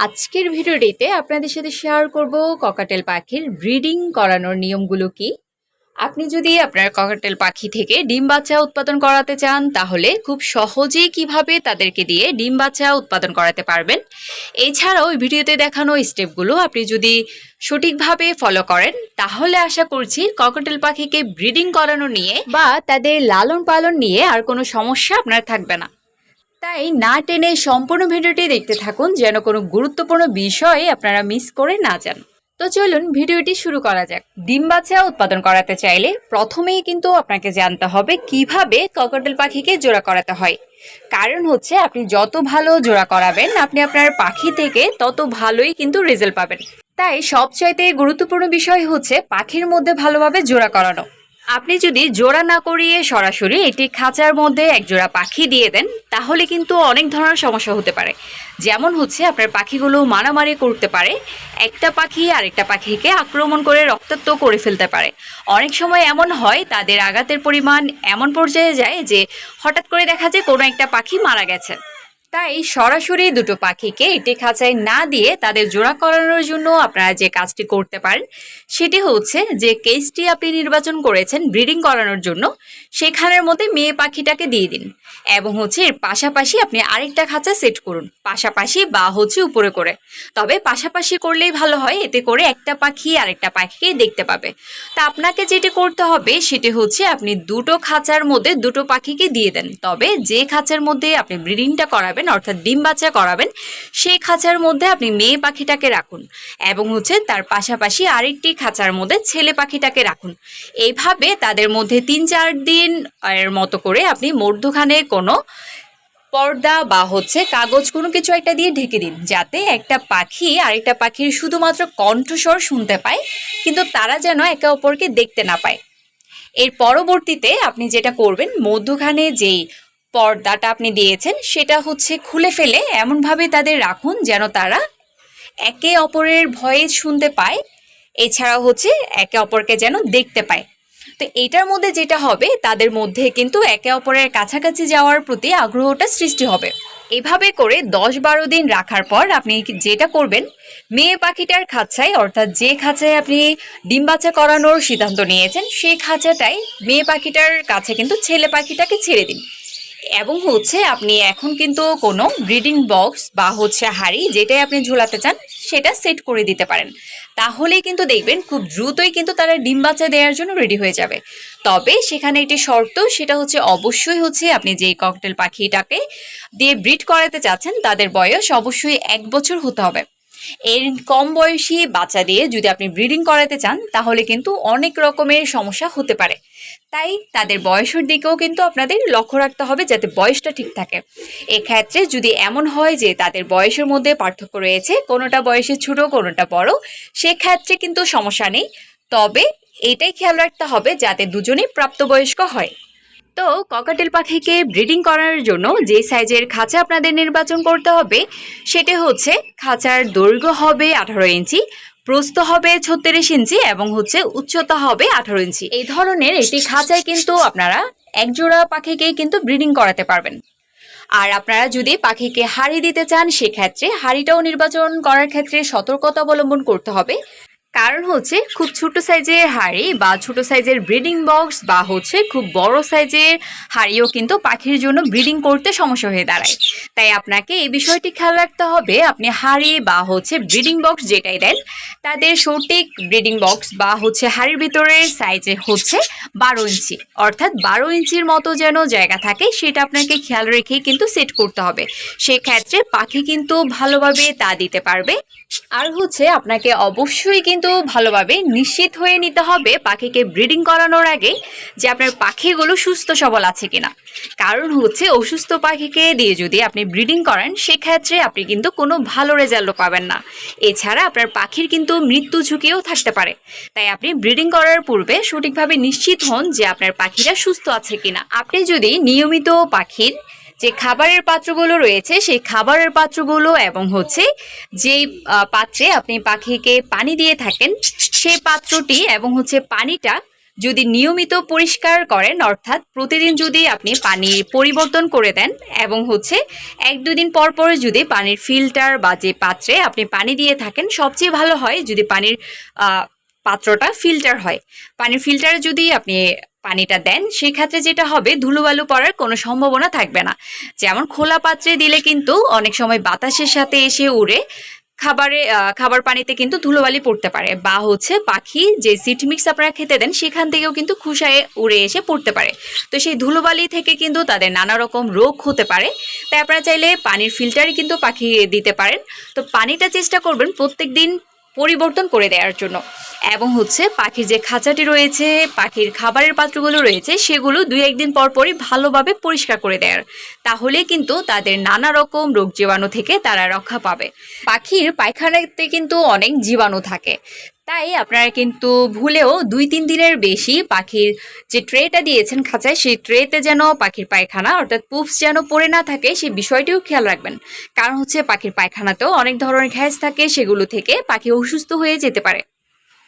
আজকের ভিডিওটিতে আপনাদের সাথে শেয়ার করব ককাটেল পাখির ব্রিডিং করানোর নিয়মগুলো কি। আপনি যদি আপনার ককাটেল পাখি থেকে ডিম বাচ্চা উৎপাদন করাতে চান, তাহলে খুব সহজেই কীভাবে তাদেরকে দিয়ে ডিম বাচ্চা উৎপাদন করাতে পারবেন। এছাড়াও ভিডিওতে দেখানো স্টেপগুলো আপনি যদি সঠিকভাবে ফলো করেন, তাহলে আশা করছি ককাটেল পাখিকে ব্রিডিং করানো নিয়ে বা তাদের লালন পালন নিয়ে আর কোনো সমস্যা আপনার থাকবে না। তাই না টেনে সম্পূর্ণ ভিডিওটি দেখতে থাকুন, যেন কোনো গুরুত্বপূর্ণ বিষয় আপনারা মিস করে না যান। তো চলুন ভিডিওটি শুরু করা যাক। ডিম বাচ্চা উৎপাদন করাতে চাইলে প্রথমেই কিন্তু আপনাকে জানতে হবে কীভাবে ককটেল পাখিকে জোড়া করাতে হয়। কারণ হচ্ছে, আপনি যত ভালো জোড়া করাবেন, আপনি আপনার পাখি থেকে তত ভালোই কিন্তু রেজাল্ট পাবেন। তাই সবচাইতে গুরুত্বপূর্ণ বিষয় হচ্ছে পাখির মধ্যে ভালোভাবে জোড়া করানো। আপনি যদি জোড়া না করিয়ে সরাসরি এটি খাঁচার মধ্যে এক জোড়া পাখি দিয়ে দেন, তাহলে কিন্তু অনেক ধরনের সমস্যা হতে পারে। যেমন হচ্ছে আপনার পাখিগুলো মারামারি করতে পারে, একটা পাখি আরেকটা পাখিকে আক্রমণ করে রক্তাক্ত করে ফেলতে পারে। অনেক সময় এমন হয়, তাদের আঘাতের পরিমাণ এমন পর্যায়ে যায় যে হঠাৎ করে দেখা যায় কোনো একটা পাখি মারা গেছে। তাই সরাসরি দুটো পাখিকে একটি খাঁচায় না দিয়ে তাদের জোড়া করানোর জন্য আপনারা যে কাজটি করতে পারেন, সেটি হচ্ছে যে কেসটি আপনি নির্বাচন করেছেন ব্রিডিং করানোর জন্য, সেখানের মধ্যে মেয়ে পাখিটাকে দিয়ে দিন। এবং হচ্ছে এর পাশাপাশি আপনি আরেকটা খাঁচা সেট করুন, পাশাপাশি বা হচ্ছে উপরে করে। তবে পাশাপাশি করলেই ভালো হয়, এতে করে একটা পাখি আরেকটা পাখিকে দেখতে পাবে। তা আপনাকে যেটি করতে হবে, সেটি হচ্ছে আপনি দুটো খাঁচার মধ্যে দুটো পাখিকে দিয়ে দেন। তবে যে খাঁচার মধ্যে আপনি ব্রিডিংটা করাবেন অর্থাৎ ডিম বাচ্চা করাবেন, সেই খাঁচার মধ্যে আপনি মেয়ে পাখিটাকে রাখুন এবং হচ্ছে তার পাশাপাশি আরেকটি খাঁচার মধ্যে ছেলে পাখিটাকে রাখুন। এইভাবে তাদের মধ্যে তিন চার দিন এর মতো করে আপনি মধ্যখানে কোনো পর্দা বা হচ্ছে কাগজ কোনো কিছু একটা দিয়ে ঢেকে দিন, যাতে একটা পাখি আরেকটা পাখির শুধুমাত্র কণ্ঠস্বর শুনতে পায়, কিন্তু তারা যেন একে অপরকে দেখতে না পায়। এর পরবর্তীতে আপনি যেটা করবেন, মধ্যখানে যেই পর্দাটা আপনি দিয়েছেন, সেটা হচ্ছে খুলে ফেলে এমনভাবে তাদের রাখুন যেন তারা একে অপরের ভয়েস শুনতে পায়। এছাড়াও হচ্ছে একে অপরকে যেন দেখতে পায়। তো এটার মধ্যে যেটা হবে, তাদের মধ্যে কিন্তু একে অপরের কাছাকাছি যাওয়ার প্রতি আগ্রহটা সৃষ্টি হবে। এভাবে করে দশ বারো দিন রাখার পর আপনি যেটা করবেন, মেয়ে পাখিটার খাঁচায়, অর্থাৎ যে খাঁচায় আপনি ডিম বাচ্চা করানোর সিদ্ধান্ত নিয়েছেন, সেই খাঁচাটাই মেয়ে পাখিটার কাছে কিন্তু ছেলে পাখিটাকে ছেড়ে দিন। এবং হচ্ছে আপনি এখন কিন্তু কোনো ব্রিডিং বক্স বা হচ্ছে হাড়ি যেটাই আপনি ঝোলাতে চান, সেটা সেট করে দিতে পারেন। তাহলেই কিন্তু দেখবেন খুব দ্রুতই কিন্তু তারা ডিম বাচ্চা দেওয়ার জন্য রেডি হয়ে যাবে। তবে সেখানে একটি শর্ত, সেটা হচ্ছে অবশ্যই হচ্ছে আপনি যেই ককটেল পাখিটাকে দিয়ে ব্রিড করাতে চাচ্ছেন, তাদের বয়স অবশ্যই এক বছর হতে হবে। এর কম বয়সী বাচ্চা দিয়ে যদি আপনি ব্রিডিং করাতে চান, তাহলে কিন্তু অনেক রকমের সমস্যা হতে পারে। তাই তাদের বয়সের দিকেও কিন্তু আপনাদের লক্ষ্য রাখতে হবে যাতে বয়সটা ঠিক থাকে। এক্ষেত্রে যদি এমন হয় যে তাদের বয়সের মধ্যে পার্থক্য রয়েছে, কোনোটা বয়সে ছোট, কোনোটা বড়, সেক্ষেত্রে কিন্তু সমস্যা নেই। তবে এটাই খেয়াল রাখতে হবে যাতে দুজনেই প্রাপ্তবয়স্ক হয়। তো ককাটেল পাখিকে ব্রিডিং করার জন্য যে সাইজের খাঁচা আপনাদের নির্বাচন করতে হবে, সেটি হচ্ছে খাঁচার দৈর্ঘ্য হবে আঠারো ইঞ্চি প্রস্থ হবে ছত্রিশ ইঞ্চি এবং হচ্ছে উচ্চতা হবে আঠারো ইঞ্চি। এই ধরনের একটি খাঁচায় কিন্তু আপনারা একজোড়া পাখিকে কিন্তু ব্রিডিং করাতে পারবেন। আর আপনারা যদি পাখিকে হাড়ি দিতে চান, সেক্ষেত্রে হাড়িটাও নির্বাচন করার ক্ষেত্রে সতর্কতা অবলম্বন করতে হবে। কারণ হচ্ছে খুব ছোট সাইজের হাড়ি বা ছোট সাইজের ব্রিডিং বক্স বা হচ্ছে খুব বড় সাইজের হাড়িও কিন্তু পাখির জন্য ব্রিডিং করতে সমস্যা হয়ে দাঁড়ায়। তাই আপনাকে এই বিষয়টি খেয়াল রাখতে হবে, আপনি হাড়ি বা হচ্ছে ব্রিডিং বক্স যেটাই দেন, তাদের সঠিক ব্রিডিং বক্স বা হচ্ছে হাড়ির ভিতরের সাইজে হচ্ছে বারো ইঞ্চি। অর্থাৎ বারো ইঞ্চির মতো যেন জায়গা থাকে, সেটা আপনাকে খেয়াল রেখে কিন্তু সেট করতে হবে। সেক্ষেত্রে পাখি কিন্তু ভালোভাবে তা দিতে পারবে। আর হচ্ছে আপনাকে অবশ্যই কিন্তু ভালোভাবে নিশ্চিত হয়ে নিতে হবে পাখিকে ব্রিডিং করানোর আগে যে আপনার পাখিগুলো সুস্থ সবল আছে কিনা। কারণ হচ্ছে অসুস্থ পাখিকে দিয়ে যদি আপনি ব্রিডিং করেন, সেক্ষেত্রে আপনি কিন্তু কোনো ভালো রেজাল্টও পাবেন না। এছাড়া আপনার পাখির কিন্তু মৃত্যু ঝুঁকিও থাকতে পারে। তাই আপনি ব্রিডিং করার পূর্বে সঠিকভাবে নিশ্চিত হন যে আপনার পাখিরা সুস্থ আছে কিনা। আপনি যদি নিয়মিত পাখির যে খাবারের পাত্রগুলো রয়েছে, সেই খাবারের পাত্রগুলো এবং হচ্ছে যেই পাত্রে আপনি পাখিকে পানি দিয়ে থাকেন সেই পাত্রটি এবং হচ্ছে পানিটা যদি নিয়মিত পরিষ্কার করেন, অর্থাৎ প্রতিদিন যদি আপনি পানি পরিবর্তন করে দেন এবং হচ্ছে এক দুদিন পর পর যদি পানির ফিল্টার বা যে পাত্রে আপনি পানি দিয়ে থাকেন, সবচেয়ে ভালো হয় যদি পানির পাত্রটা ফিল্টার হয়। পানির ফিল্টারে যদি আপনি পানিটা দেন সেই ক্ষেত্রে যেটা হবে, ধুলোবালু পড়ার কোনো সম্ভাবনা থাকবে না। যেমন খোলা পাত্রে দিলে কিন্তু অনেক সময় বাতাসের সাথে এসে উড়ে খাবারে খাবার পানিতে কিন্তু ধুলোবালি পড়তে পারে। বা হচ্ছে পাখি যে সিট মিক্স আপনারা খেতে দেন, সেখান থেকেও কিন্তু খুশায় উড়ে এসে পড়তে পারে। তো সেই ধুলোবালি থেকে কিন্তু তাদের নানা রকম রোগ হতে পারে। তাই আপনারা চাইলে পানির ফিল্টারে কিন্তু পাখি দিতে পারেন। তো পানিটা চেষ্টা করবেন প্রত্যেক দিন পরিবর্তন করে দেওয়ার জন্য। এবং হচ্ছে পাখির যে খাঁচাটি রয়েছে, পাখির খাবারের পাত্রগুলো রয়েছে, সেগুলো দুই একদিন পর পরই ভালোভাবে পরিষ্কার করে দেওয়ার। তাহলে কিন্তু তাদের নানা রকম রোগ জীবাণু থেকে তারা রক্ষা পাবে। পাখির পায়খানাতে কিন্তু অনেক জীবাণু থাকে। তাই আপনারা কিন্তু ভুলেও দুই তিন দিনের বেশি পাখির যে ট্রেটা দিয়েছেন খাঁচায়, সেই ট্রেতে যেন পাখির পায়খানা অর্থাৎ পুপস যেন পড়ে না থাকে, সেই বিষয়টিও খেয়াল রাখবেন। কারণ হচ্ছে পাখির পায়খানাতেও অনেক ধরনের ঘ্যাস থাকে, সেগুলো থেকে পাখি অসুস্থ হয়ে যেতে পারে।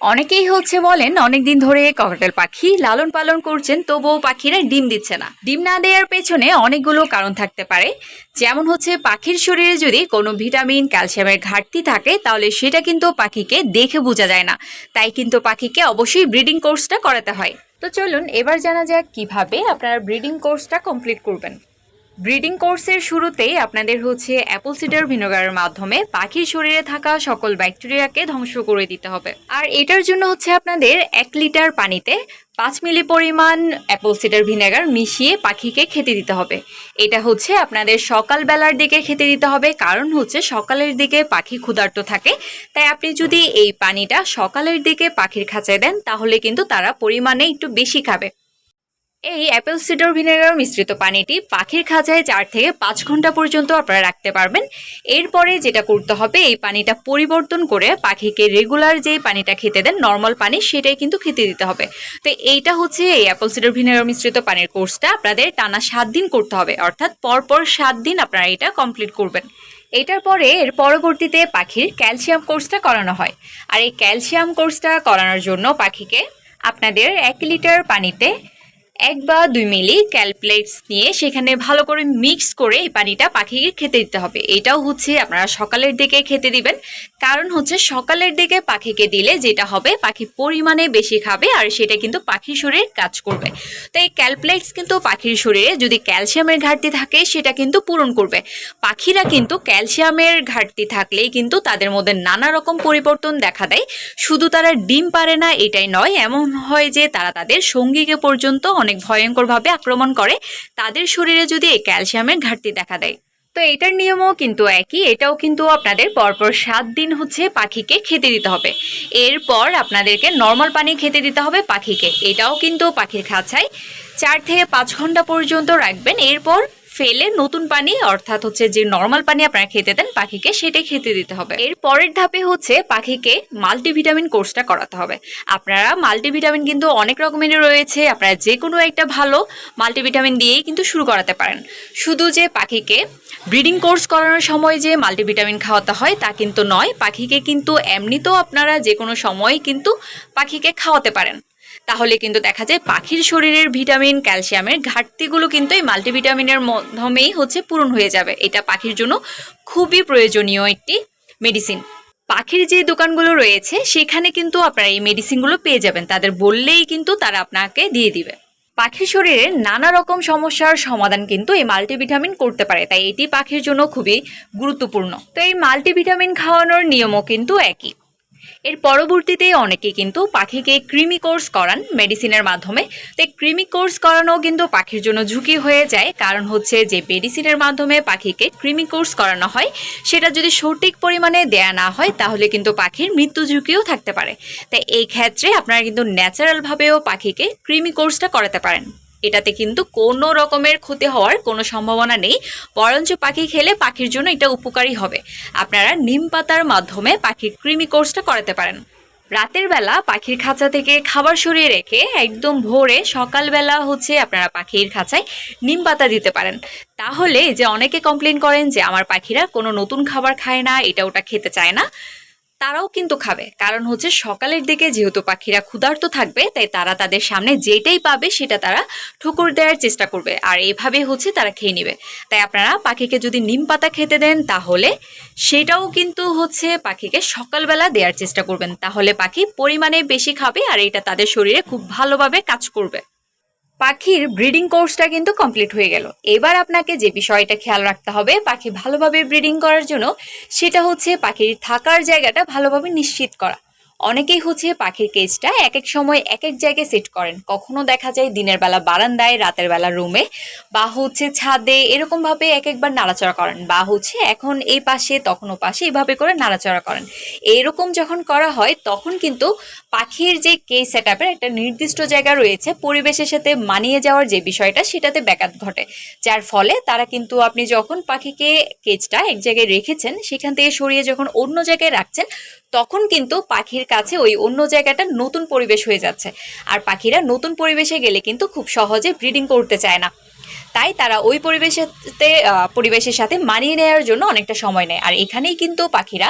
অনেকেই হচ্ছে বলেন, অনেকদিন ধরে ককাটেল পাখি লালন পালন করছেন, তবুও পাখিরা ডিম দিচ্ছে না। ডিম না দেওয়ার পেছনে অনেকগুলো কারণ থাকতে পারে। যেমন হচ্ছে, পাখির শরীরে যদি কোনো ভিটামিন, ক্যালসিয়ামের ঘাটতি থাকে, তাহলে সেটা কিন্তু পাখিকে দেখে বোঝা যায় না। তাই কিন্তু পাখিকে অবশ্যই ব্রিডিং কোর্সটা করাতে হয়। তো চলুন, এবার জানা যাক কীভাবে আপনারা ব্রিডিং কোর্সটা কমপ্লিট করবেন। ব্রিডিং কোর্সের শুরুতেই আপনাদের হচ্ছে অ্যাপল সিডার ভিনেগারের মাধ্যমে পাখির শরীরে থাকা সকল ব্যাকটেরিয়াকে ধ্বংস করে দিতে হবে। আর এটার জন্য হচ্ছে আপনাদের এক লিটার পানিতে পাঁচ মিলি পরিমাণ অ্যাপল সিডার ভিনেগার মিশিয়ে পাখিকে খেতে দিতে হবে। এটা হচ্ছে আপনাদের সকালবেলার দিকে খেতে দিতে হবে, কারণ হচ্ছে সকালের দিকে পাখি ক্ষুধার্ত থাকে। তাই আপনি যদি এই পানিটা সকালের দিকে পাখির খাঁচায় দেন, তাহলে কিন্তু তারা পরিমাণে একটু বেশি খাবে। এই অ্যাপেল সিডার ভিনেগার মিশ্রিত পানিটি পাখির খাঁচায় চার থেকে পাঁচ ঘণ্টা পর্যন্ত আপনারা রাখতে পারবেন। এরপরে যেটা করতে হবে, এই পানিটা পরিবর্তন করে পাখিকে রেগুলার যে পানিটা খেতে দেন নর্মাল পানি, সেটাই কিন্তু খেতে দিতে হবে। তো এইটা হচ্ছে এই অ্যাপেল সিডার ভিনেগার মিশ্রিত পানির কোর্সটা আপনাদের টানা সাত দিন করতে হবে, অর্থাৎ পরপর সাত দিন আপনারা এটা কমপ্লিট করবেন। এটার পরে এর পরবর্তীতে পাখির ক্যালসিয়াম কোর্সটা করানো হয়। আর এই ক্যালসিয়াম কোর্সটা করানোর জন্য পাখিকে আপনাদের এক লিটার পানিতে এক বা দুই মিলি ক্যালপ্লেটস নিয়ে সেখানে ভালো করে মিক্স করে এই পানিটা পাখিকে খেতে দিতে হবে। এটাও হচ্ছে আপনারা সকালের দিকে খেতে দিবেন। কারণ হচ্ছে সকালের দিকে পাখিকে দিলে যেটা হবে, পাখি পরিমাণে বেশি খাবে আর সেটা কিন্তু পাখির শরীরে কাজ করবে। তো এই ক্যালপ্লেটস কিন্তু পাখির শরীরে যদি ক্যালসিয়ামের ঘাটতি থাকে, সেটা কিন্তু পূরণ করবে। পাখিরা কিন্তু ক্যালসিয়ামের ঘাটতি থাকলেই কিন্তু তাদের মধ্যে নানা রকম পরিবর্তন দেখা দেয়। শুধু তারা ডিম পারে না, এটাই নয়, এমন হয় যে তারা তাদের সঙ্গীকে পর্যন্ত অনেক ভয়ঙ্করভাবে আক্রমণ করে। তাদের শরীরে যদি এই ক্যালসিয়ামের ঘাটতি দেখা দেয়। তো এটার নিয়মও কিন্তু একই। এটাও কিন্তু আপনাদের পরপর সাত দিন হচ্ছে পাখিকে খেতে দিতে হবে। এরপর আপনাদেরকে নর্মাল পানি খেতে দিতে হবে পাখিকে। এটাও কিন্তু পাখির খাঁচায় চার থেকে পাঁচ ঘণ্টা পর্যন্ত রাখবেন। এরপর ফেলে নতুন পানি, অর্থাৎ হচ্ছে যে নর্মাল পানি আপনারা খেতে দেন পাখিকে, সেটাই খেতে দিতে হবে। এর পরের ধাপে হচ্ছে পাখিকে মাল্টিভিটামিন কোর্সটা করাতে হবে। আপনারা মাল্টিভিটামিন কিন্তু অনেক রকমের রয়েছে। আপনারা যে কোনো একটা ভালো মাল্টিভিটামিন দিয়েই কিন্তু শুরু করাতে পারেন। শুধু যে পাখিকে ব্রিডিং কোর্স করানোর সময় যে মাল্টিভিটামিন খাওয়াতে হয় তা কিন্তু নয়। পাখিকে কিন্তু এমনিতেও আপনারা যে কোনো সময় কিন্তু পাখিকে খাওয়াতে পারেন। তাহলে কিন্তু দেখা যায় পাখির শরীরের ভিটামিন, ক্যালসিয়ামের ঘাটতিগুলো কিন্তু এই মাল্টিভিটামিনের মাধ্যমেই হচ্ছে পূরণ হয়ে যাবে। এটা পাখির জন্য খুবই প্রয়োজনীয় একটি মেডিসিন। পাখির যে দোকানগুলো রয়েছে, সেখানে কিন্তু আপনারা এই মেডিসিনগুলো পেয়ে যাবেন। তাদের বললেই কিন্তু তারা আপনাকে দিয়ে দিবে। পাখির শরীরে নানা রকম সমস্যার সমাধান কিন্তু এই মাল্টিভিটামিন করতে পারে, তাই এটি পাখির জন্য খুবই গুরুত্বপূর্ণ। তো এই মাল্টিভিটামিন খাওয়ানোর নিয়মও কিন্তু একই। এর পরবর্তীতে অনেকে কিন্তু পাখিকে ক্রিমি কোর্স করান মেডিসিনের মাধ্যমে। তো ক্রিমি কোর্স করানো কিন্তু পাখির জন্য ঝুঁকি হয়ে যায়। কারণ হচ্ছে যে মেডিসিনের মাধ্যমে পাখিকে ক্রিমি কোর্স করানো হয়, সেটা যদি সঠিক পরিমাণে দেয়া না হয়, তাহলে কিন্তু পাখির মৃত্যু ঝুঁকিও থাকতে পারে। তাই এই ক্ষেত্রে আপনারা কিন্তু ন্যাচারালভাবেও পাখিকে ক্রিমি কোর্সটা করাতে পারেন। এটাতে কিন্তু কোনো রকমের ক্ষতি হওয়ার কোনো সম্ভাবনা নেই, বরঞ্চ পাখি খেলে পাখির জন্য এটা উপকারী হবে। আপনারা নিম পাতার মাধ্যমে পাখির কৃমি কোর্সটা করাতে পারেন। রাতের বেলা পাখির খাঁচা থেকে খাবার সরিয়ে রেখে একদম ভোরে সকালবেলা হচ্ছে আপনারা পাখির খাঁচায় নিম পাতা দিতে পারেন। তাহলে যে অনেকে কমপ্লেন করেন যে, আমার পাখিরা কোনো নতুন খাবার খায় না, এটা ওটা খেতে চায় না। তারাও কিন্তু খাবে। কারণ হচ্ছে সকালের দিকে যেহেতু পাখিরা ক্ষুধার্ত থাকবে, তাই তারা তাদের সামনে যেটাই পাবে সেটা তারা ঠুকুর দেওয়ার চেষ্টা করবে। আর এভাবে হচ্ছে তারা খেয়ে নেবে। তাই আপনারা পাখিকে যদি নিম পাতা খেতে দেন, তাহলে সেটাও কিন্তু হচ্ছে পাখিকে সকালবেলা দেওয়ার চেষ্টা করবেন। তাহলে পাখি পরিমাণে বেশি খাবে আর এটা তাদের শরীরে খুব ভালোভাবে কাজ করবে। পাখির ব্রিডিং কোর্সটা কিন্তু কমপ্লিট হয়ে গেল। এবার আপনাকে যে বিষয়টা খেয়াল রাখতে হবে, পাখি ভালোভাবে ব্রিডিং করার জন্য, সেটা হচ্ছে পাখির থাকার জায়গাটা ভালোভাবে নিশ্চিত করা। অনেকেই হচ্ছে পাখির কেজটা এক এক সময় এক এক জায়গায় সেট করেন। কখনো দেখা যায় দিনের বেলা বারান্দায়, রাতের বেলা রুমে বা হচ্ছে ছাদে এরকমভাবে এক একবার নাড়াচড়া করেন, বা হচ্ছে এখন এই পাশে, তখন ও পাশে এইভাবে করে নাড়াচড়া করেন। এরকম যখন করা হয়, তখন কিন্তু পাখির যে কেজ সেট একটা নির্দিষ্ট জায়গা রয়েছে, পরিবেশের সাথে মানিয়ে যাওয়ার যে বিষয়টা, সেটাতে ব্যাঘাত ঘটে। যার ফলে তারা কিন্তু আপনি যখন পাখিকে কেজটা এক জায়গায় রেখেছেন, সেখান থেকে সরিয়ে যখন অন্য জায়গায় রাখছেন তখন কিন্তু পাখির কাছে ওই অন্য জায়গাটা নতুন পরিবেশ হয়ে যাচ্ছে। আর পাখিরা নতুন পরিবেশে গেলে কিন্তু খুব সহজে ব্রিডিং করতে চায় না। তাই তারা ওই পরিবেশেতে পরিবেশের সাথে মানিয়ে নেওয়ার জন্য অনেকটা সময় নেয়। আর এখানেই কিন্তু পাখিরা,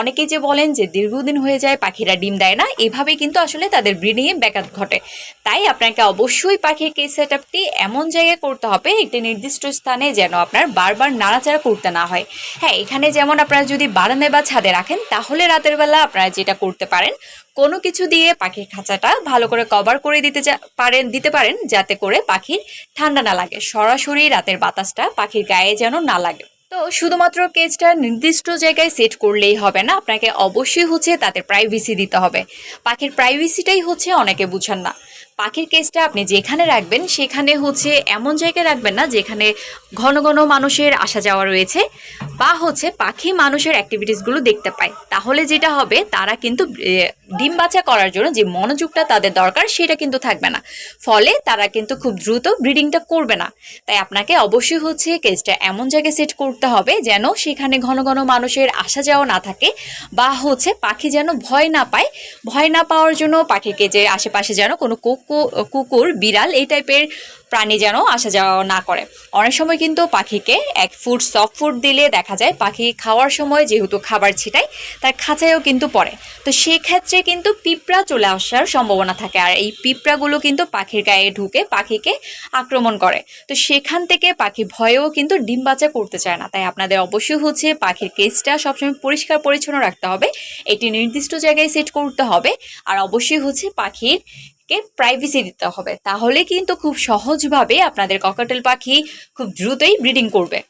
অনেকেই যে বলেন যে দীর্ঘদিন হয়ে যায়, পাখিরা ডিম দেয় না, এভাবেই কিন্তু আসলে তাদের ব্রিডিংয়ে ব্যাঘাত ঘটে। তাই আপনাকে অবশ্যই পাখির কেস সেট আপটি এমন জায়গায় করতে হবে, একটি নির্দিষ্ট স্থানে যেন আপনার বারবার নাড়াচাড়া করতে না হয়। হ্যাঁ এখানে যেমন আপনারা যদি বারান্দায় বা ছাদে রাখেন, তাহলে রাতের বেলা আপনারা যেটা করতে পারেন কোনো কিছু দিয়ে পাখির খাঁচাটা ভালো করে কভার করে দিতে পারেন দিতে পারেন যাতে করে পাখির ঠান্ডা না লাগে। সরাসরি রাতের বাতাসটা পাখির গায়ে যেন না লাগে। তো শুধুমাত্র কেজটা নির্দিষ্ট জায়গায় সেট করলেই হবে না, আপনাকে অবশ্যই হচ্ছে তাদের প্রাইভেসি দিতে হবে। পাখির প্রাইভেসিটাই হচ্ছে অনেকে বুঝেন না। পাখির কেসটা আপনি যেখানে রাখবেন, সেখানে হচ্ছে এমন জায়গায় রাখবেন না যেখানে ঘন ঘন মানুষের আসা যাওয়া রয়েছে বা হচ্ছে পাখি মানুষের অ্যাক্টিভিটিসগুলো দেখতে পায়। তাহলে যেটা হবে, তারা কিন্তু ডিম বাচ্চা করার জন্য যে মনোযোগটা তাদের দরকার, সেটা কিন্তু থাকবে না। ফলে তারা কিন্তু খুব দ্রুত ব্রিডিংটা করবে না। তাই আপনাকে অবশ্যই হচ্ছে কেজটা এমন জায়গায় সেট করতে হবে যেন সেখানে ঘন ঘন মানুষের আসা যাওয়া না থাকে বা হচ্ছে পাখি যেন ভয় না পায়। ভয় না পাওয়ার জন্য পাখির কেজের আশেপাশে যেন কোনো কুকু- কুকুর, বিড়াল এই টাইপের প্রাণী যেন আসা যাওয়া না করে। অনেক সময় কিন্তু পাখিকে এক ফুড সফট ফুড দিলে দেখা যায় পাখি খাওয়ার সময় যেহেতু খাবার ছিটায়, তার খাঁচায়ও কিন্তু পড়ে। তো সেক্ষেত্রে কিন্তু পিঁপড়া চলে আসার সম্ভাবনা থাকে আর এই পিঁপড়াগুলো কিন্তু পাখির গায়ে ঢুকে পাখিকে আক্রমণ করে। তো সেখান থেকে পাখি ভয়েও কিন্তু ডিম বাচ্চা করতে চায় না। তাই আপনাদের অবশ্যই হচ্ছে পাখির কেসটা সবসময় পরিষ্কার পরিচ্ছন্ন রাখতে হবে। এটি নির্দিষ্ট জায়গায় সেট করতে হবে। আর অবশ্যই হচ্ছে পাখির কে প্রাইভেসি দিতে হবে। তাহলে কিন্তু খুব সহজভাবে আপনাদের ককাটেল পাখি খুব দ্রুতই ব্রিডিং করবে।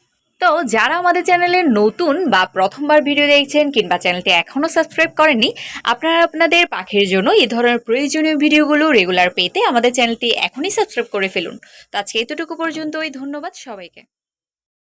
তো যারা আমাদের চ্যানেলে নতুন বা প্রথমবার ভিডিও দেখছেন কিংবা চ্যানেলটি এখনও সাবস্ক্রাইব করেননি, আপনারা আপনাদের পাখির জন্য এই ধরনের প্রয়োজনীয় ভিডিওগুলো রেগুলার পেতে আমাদের চ্যানেলটি এখনই সাবস্ক্রাইব করে ফেলুন। তো আজকে এতটুকু পর্যন্তই, ধন্যবাদ সবাইকে।